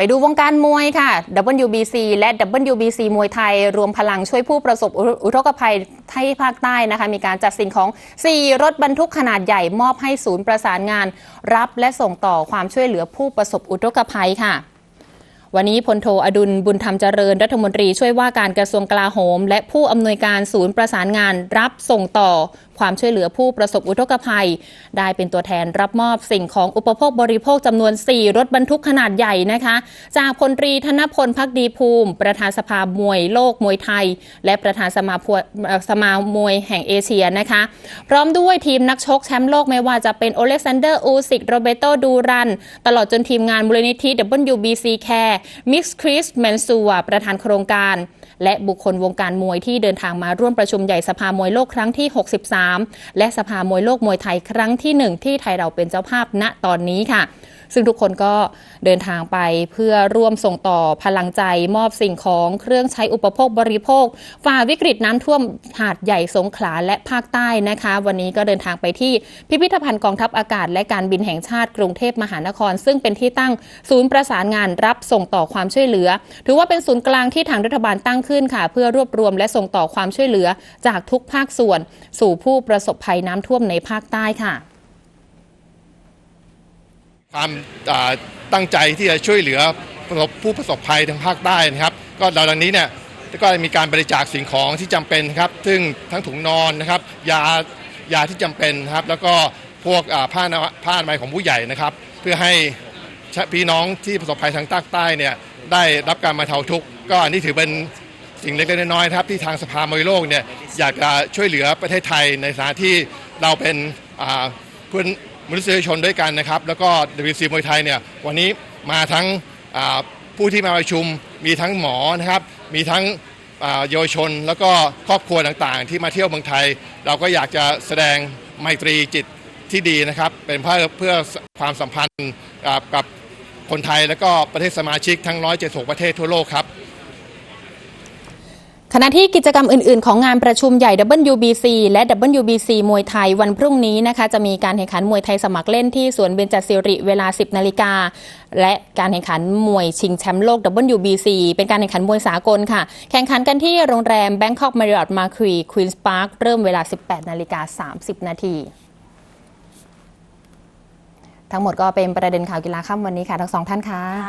ไปดูวงการมวยค่ะ WBC และ WBC มวยไทย รวมพลังช่วยผู้ประสบอุทกภัยที่ภาคใต้นะคะ มีการจัดสิ่งของ 4 รถบรรทุกขนาดใหญ่มอบให้ศูนย์ประสานงาน รับและส่งต่อความช่วยเหลือผู้ประสบอุทกภัยค่ะวันนี้พลโทอดุลบุญธรรมเจริญรัฐมนตรีช่วยว่าการกระทรวงกลาโหม และผู้อำนวยการศูนย์ประสานงานรับส่งต่อ ความช่วยเหลือผู้ประสบอุทกภัย ได้เป็นตัวแทนรับมอบสิ่งของอุปโภคบริโภคจำนวน 4 รถบรรทุกขนาดใหญ่นะคะ จากพลตรีธนพลพักดีภูมิ ประธานสภามวยโลกมวยไทย และประธานสมาพสมามวยแห่งเอเชียนะคะ พร้อมด้วยทีมนักชกแชมป์โลกไม่ว่าจะเป็นโอเล็กซานเดอร์อูซิกโรเบโตดูรัน ตลอดจนทีมงานมูลนิธิ WBC Care มิกซ์คริสแมนซัวประธานโครงการ และบุคคลวงการมวยที่เดินทางมาร่วมประชุมใหญ่สภามวยโลกครั้งที่ 63และสภามวยโลกมวยไทยครั้งที่ 1 ที่ไทยเราเป็นเจ้าภาพณตอนนี้ค่ะ ซึ่งทุกคนก็เดินทางไปเพื่อร่วมส่งต่อพลังใจมอบสิ่งของเครื่องใช้อุปโภคบริโภค ฝ่าวิกฤตน้ำท่วมหาดใหญ่สงขลาและภาคใต้นะคะ วันนี้ก็เดินทางไปที่พิพิธภัณฑ์กองทัพอากาศ และการบินแห่งชาติกรุงเทพมหานคร ซึ่งเป็นที่ตั้งศูนย์ประสานงานรับส่งต่อความช่วยเหลือ ถือว่าเป็นศูนย์กลางที่ทางรัฐบาลตั้งขึ้นค่ะ เพื่อรวบรวมและส่งต่อความช่วยเหลือจากทุกภาคส่วน สู่ผู้ประสบภัยน้ำท่วมในภาคใต้ค่ะ ความตั้งใจที่จะช่วยเหลือผู้ประสบภัยทางภาคใต้นะครับ ก็ดังนี้เนี่ยก็มีการบริจาคสิ่งของที่จำเป็นครับ ซึ่งทั้งถุงนอนนะครับยายาที่จำเป็นครับ แล้วก็พวกผ้าผ้าอนามัยของผู้ใหญ่นะครับ เพื่อให้พี่น้องที่ประสบภัยทางภาคใต้เนี่ยได้รับการมาเทาทุกข์ก็อันนี้ถือเป็นสิ่งเล็กๆน้อยๆครับที่ทางสภามวยโลกเนี่ยอยากจะช่วยเหลือประเทศไทยในฐานที่เราเป็นเพื่อน มนุษยชนด้วยกันนะครับ แล้วก็ WC มวยไทยเนี่ยวันนี้มาทั้งผู้ที่มาประชุม มีทั้งหมอนะครับมีทั้งเยาวชน แล้วก็ครอบครัวต่างๆ ที่มาเที่ยวเมืองไทย เราก็อยากจะแสดงไมตรีจิตที่ดีนะครับ เป็นเพื่อเพื่อความสัมพันธ์กับคนไทยและก็ประเทศสมาชิกทั้ง 176 ประเทศทั่วโลกครับ ขณะที่กิจกรรมอื่น ๆ ของงานประชุมใหญ่ WBC และ WBC มวยไทยวันพรุ่งนี้นะคะจะมีการแข่งขันมวยไทยสมัครเล่นที่สวนเบญจศิริเวลา 10 นาฬิกา และการแข่งขันมวยชิงแชมป์โลก WBC เป็นการแข่งขันมวยสากลค่ะ แข่งขันกันที่โรงแรม Bangkok Marriott Marquis Queen's Park เริ่มเวลา 18 นาฬิกา 30 นาทีทั้งหมดก็เป็นประเด็นข่าวกีฬาค่ำวันนี้ค่ะทั้งสองท่านค่ะ